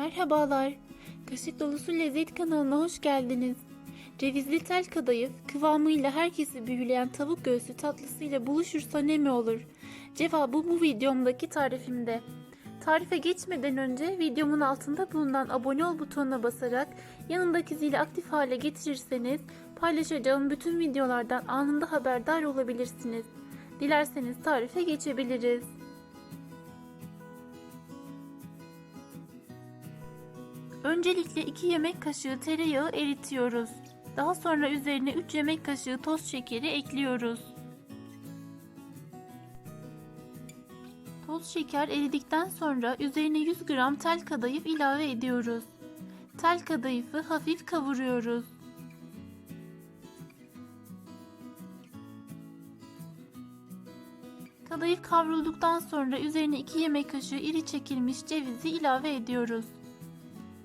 Merhabalar. Kaşık Dolusu Lezzet kanalına hoş geldiniz. Cevizli tel kadayıf, kıvamıyla herkesi büyüleyen tavuk göğsü tatlısıyla buluşursa ne mi olur? Cevabı bu videomdaki tarifimde. Tarife geçmeden önce videomun altında bulunan abone ol butonuna basarak yanındaki zili aktif hale getirirseniz paylaşacağım bütün videolardan anında haberdar olabilirsiniz. Dilerseniz tarife geçebiliriz. Öncelikle 2 yemek kaşığı tereyağı eritiyoruz. Daha sonra üzerine 3 yemek kaşığı toz şekeri ekliyoruz. Toz şeker eridikten sonra üzerine 100 gram tel kadayıf ilave ediyoruz. Tel kadayıfı hafif kavuruyoruz. Kadayıf kavrulduktan sonra üzerine 2 yemek kaşığı iri çekilmiş cevizi ilave ediyoruz.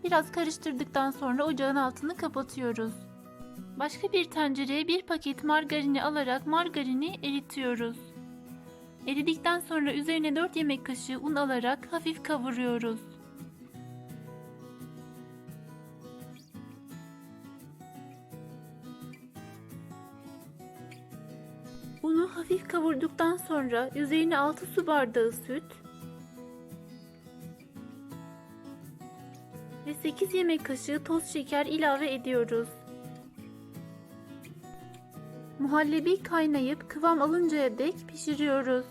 Biraz karıştırdıktan sonra ocağın altını kapatıyoruz. Başka bir tencereye bir paket margarini alarak margarini eritiyoruz. Eridikten sonra üzerine 4 yemek kaşığı un alarak hafif kavuruyoruz. Unu hafif kavurduktan sonra üzerine 6 su bardağı süt, ve 8 yemek kaşığı toz şeker ilave ediyoruz. Muhallebi kaynayıp kıvam alıncaya dek pişiriyoruz.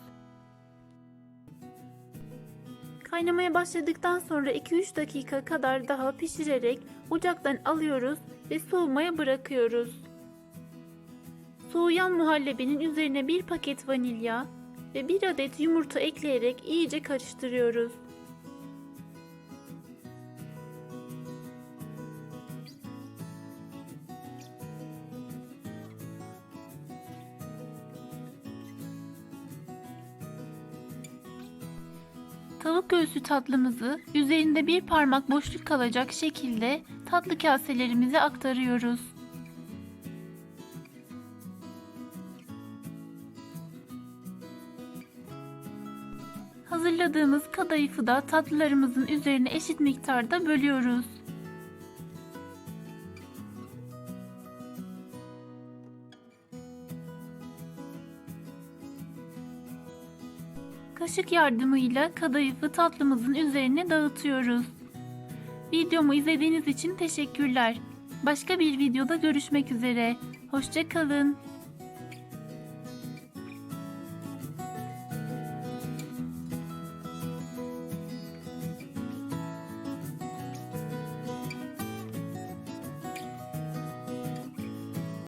Kaynamaya başladıktan sonra 2-3 dakika kadar daha pişirerek ocaktan alıyoruz ve soğumaya bırakıyoruz. Soğuyan muhallebinin üzerine bir paket vanilya ve bir adet yumurta ekleyerek iyice karıştırıyoruz. Tavuk göğsü tatlımızı üzerinde bir parmak boşluk kalacak şekilde tatlı kaselerimize aktarıyoruz. Hazırladığımız kadayıfı da tatlılarımızın üzerine eşit miktarda bölüyoruz. Kaşık yardımıyla kadayıfı tatlımızın üzerine dağıtıyoruz. Videomu izlediğiniz için teşekkürler. Başka bir videoda görüşmek üzere. Hoşçakalın.